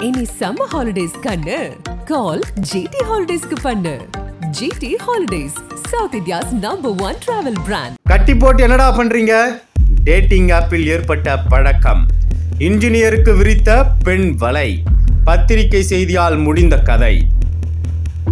இனி summer holidays கண்ணு. கால் GT ஹாலிடேஸ்க்கு பண்ணு. GT holidays south India's number one travel brand கட்டி போட்டு என்னடா பண்றீங்க? டேட்டிங் ஆப்பில் ஏற்பட்ட பழக்கம். இன்ஜினியருக்கு விரித்த பெண் வலை. பத்திரிகை செய்தியால் முடிந்த கதை.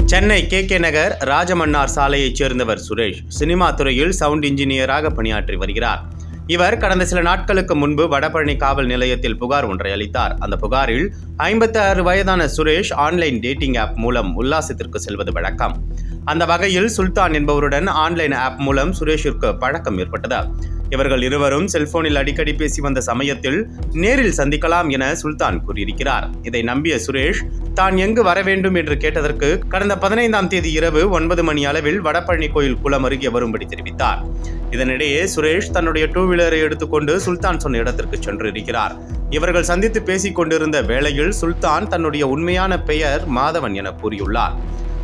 சென்னை கே கே நகர் ராஜமன்னார் சாலையைச் சேர்ந்தவர் சுரேஷ். சினிமா துறையில் சவுண்ட் இன்ஜினியராக பணியாற்றி வருகிறார். இவர் கடந்த சில நாட்களுக்கு முன்பு வடபழனி காவல் நிலையத்தில் புகார் ஒன்றை அளித்தார். அந்த புகாரில் ஐம்பத்தி ஆறு வயதான சுரேஷ் ஆன்லைன் டேட்டிங் ஆப் மூலம் உல்லாசத்திற்கு செல்வது வழக்கம். அந்த வகையில் சுல்தான் என்பவருடன் ஆன்லைன் ஆப் மூலம் சுரேஷிற்கு பழக்கம் ஏற்பட்டது. இவர்கள் இருவரும் செல்போனில் அடிக்கடி பேசி வந்த சமயத்தில் நேரில் சந்திக்கலாம் என சுல்தான் கூறியிருக்கிறார். இதை நம்பிய சுரேஷ் தான் எங்கு வர வேண்டும் என்று கேட்டதற்கு கடந்த பதினைந்தாம் தேதி இரவு ஒன்பது மணி அளவில் வடபழனி கோயில் குளம் அருகே வரும்படி தெரிவித்தார். இதனிடையே சுரேஷ் தன்னுடைய டூ வீலரை எடுத்துக்கொண்டு சுல்தான் சொன்ன இடத்திற்கு சென்று இருக்கிறார் இவர்கள் சந்தித்து பேசிக் கொண்டிருந்த வேளையில் சுல்தான் தன்னுடைய உண்மையான பெயர் மாதவன் என கூறியுள்ளார்.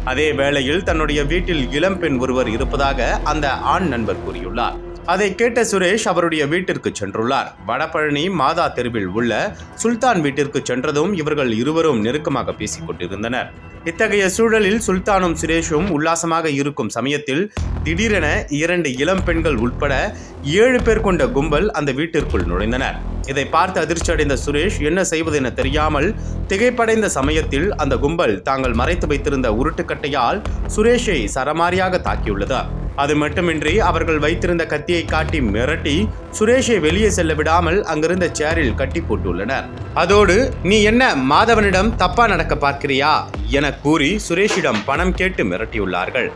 அதே வேளையில் தன்னுடைய வீட்டில் இளம்பெண் ஒருவர் இருப்பதாக அந்த ஆண் நண்பர் கூறியுள்ளார். அதை கேட்ட சுரேஷ் அவருடைய வீட்டிற்கு சென்றுள்ளார். வடபழனி மாதா தெருவில் உள்ள சுல்தான் வீட்டிற்கு சென்றதும் இவர்கள் இருவரும் நெருக்கமாக பேசிக் கொண்டிருந்தனர். இத்தகைய சூழலில் சுல்தானும் சுரேஷும் உல்லாசமாக இருக்கும் சமயத்தில் திடீரென இரண்டு இளம் பெண்கள் உட்பட ஏழு பேர் கொண்ட கும்பல் அந்த வீட்டிற்குள் நுழைந்தனர். இதை பார்த்து அதிர்ச்சியடைந்த சுரேஷ் என்ன செய்வது என தெரியாமல் திகைப்படைந்த சமயத்தில் அந்த கும்பல் தாங்கள் மறைத்து வைத்திருந்த உருட்டுக்கட்டையால் சுரேஷை சரமாரியாக தாக்கியுள்ளது. அது மட்டுமின்றி அவர்கள் வைத்திருந்த கத்தியை காட்டி மிரட்டி சுரேஷை வெளியே செல்ல விடாமல் அங்கிருந்த சேரில் கட்டி போட்டுள்ளனர். அதோடு நீ என்ன மாதவனிடம் தப்பா நடக்க பார்க்கிறியா? என கூறி சுரேஷிடம் பணம் கேட்டு மிரட்டியுள்ளார்கள்.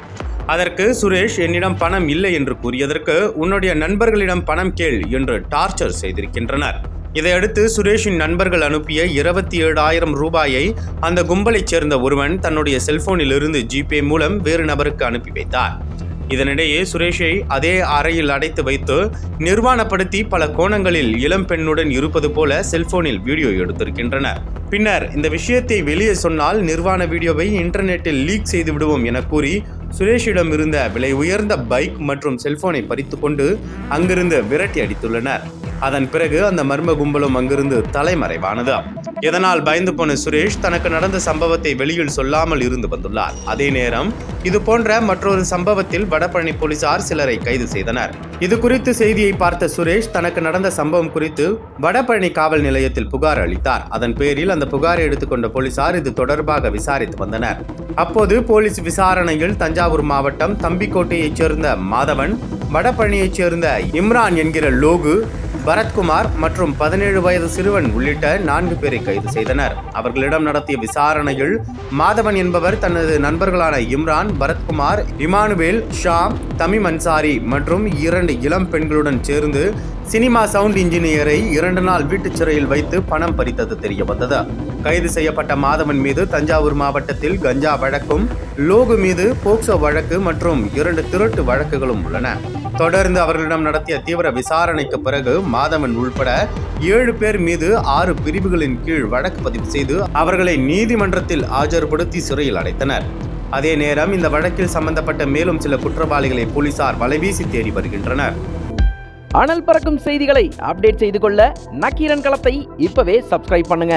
அதற்கு சுரேஷ் என்னிடம் பணம் இல்லை என்று கூறியதற்கு உன்னுடைய நண்பர்களிடம் பணம் கேள் என்று டார்ச்சர் செய்திருக்கின்றனர். இதையடுத்து சுரேஷின் நண்பர்கள் அனுப்பிய இருபத்தி ஏழாயிரம் ரூபாயை அந்த கும்பலைச் சேர்ந்த ஒருவன் தன்னுடைய செல்போனில் இருந்து ஜிபே மூலம் வேறு நபருக்கு அனுப்பி வைத்தார். இதனிடையே சுரேஷை அதே அறையில் அடைத்து வைத்து நிர்வாணப்படுத்தி பல கோணங்களில் இளம் பெண்ணுடன் இருப்பது போல செல்போனில் வீடியோ எடுத்திருக்கின்றனர். பின்னர் இந்த விஷயத்தை வெளியே சொன்னால் நிர்வாண வீடியோவை இன்டர்நெட்டில் லீக் செய்து விடுவோம் என கூறி சுரேஷிடம் இருந்த விலை உயர்ந்த பைக் மற்றும் செல்போனை பறித்து கொண்டு அங்கிருந்து விரட்டி அடித்துள்ளனர். அதன் பிறகு அந்த மர்ம கும்பலும் அங்கிருந்து தலைமறைவானது. இதனால் பயந்து போன சுரேஷ் தனக்கு நடந்த சம்பவத்தை வெளியில் சொல்லாமல் இருந்து வந்துள்ளார். அதே நேரம் இது போன்ற மற்றொரு சம்பவத்தில் வடபழனி போலீசார் சிலரை கைது செய்தனர். இது குறித்து செய்தியை பார்த்த சுரேஷ் தனக்கு நடந்த சம்பவம் குறித்து வடபழனி காவல் நிலையத்தில் புகார் அளித்தார். அதன் பேரில் அந்த புகாரை எடுத்துக்கொண்ட போலீசார் இது தொடர்பாக விசாரித்து வந்தனர். அப்போது போலீஸ் விசாரணையில் தஞ்சாவூர் மாவட்டம் தம்பிக்கோட்டையைச் சேர்ந்த மாதவன் வடபழனியைச் சேர்ந்த இம்ரான் என்கிற லோகு பரத்குமார் மற்றும் பதினேழு வயது சிறுவன் உள்ளிட்ட நான்கு பேரை கைது செய்தனர். அவர்களிடம் நடத்திய விசாரணையில் மாதவன் என்பவர் தனது நண்பர்களான இம்ரான் பரத்குமார் இமானுவேல் ஷாம் தமிம் அன்சாரி மற்றும் இரண்டு இளம் பெண்களுடன் சேர்ந்து சினிமா சவுண்ட் இன்ஜினியரை இரண்டு நாள் வீட்டுச் சிறையில் வைத்து பணம் பறித்தது தெரிய வந்தது கைது செய்யப்பட்ட மாதவன் மீது தஞ்சாவூர் மாவட்டத்தில் கஞ்சா வழக்கும் லோகு மீது போக்சோ வழக்கு மற்றும் இரண்டு திருட்டு வழக்குகளும் உள்ளன. தொடர்ந்து அவர்களிடம் நடத்திய தீவிர விசாரணைக்கு பிறகு மாதவன் உள்பட ஏழு பேர் மீது ஆறு பிரிவுகளின் கீழ் வழக்கு பதிவு செய்து அவர்களை நீதிமன்றத்தில் ஆஜர்படுத்தி சிறையில் அடைத்தனர். அதே நேரம் இந்த வழக்கில் சம்பந்தப்பட்ட மேலும் சில குற்றவாளிகளை போலீசார் வலைவீசி தேடி வருகின்றனர். அனல் பறக்கும் செய்திகளை அப்டேட் செய்து கொள்ள நக்கீரன் களத்தை இப்பவே சப்ஸ்கிரைப் பண்ணுங்க.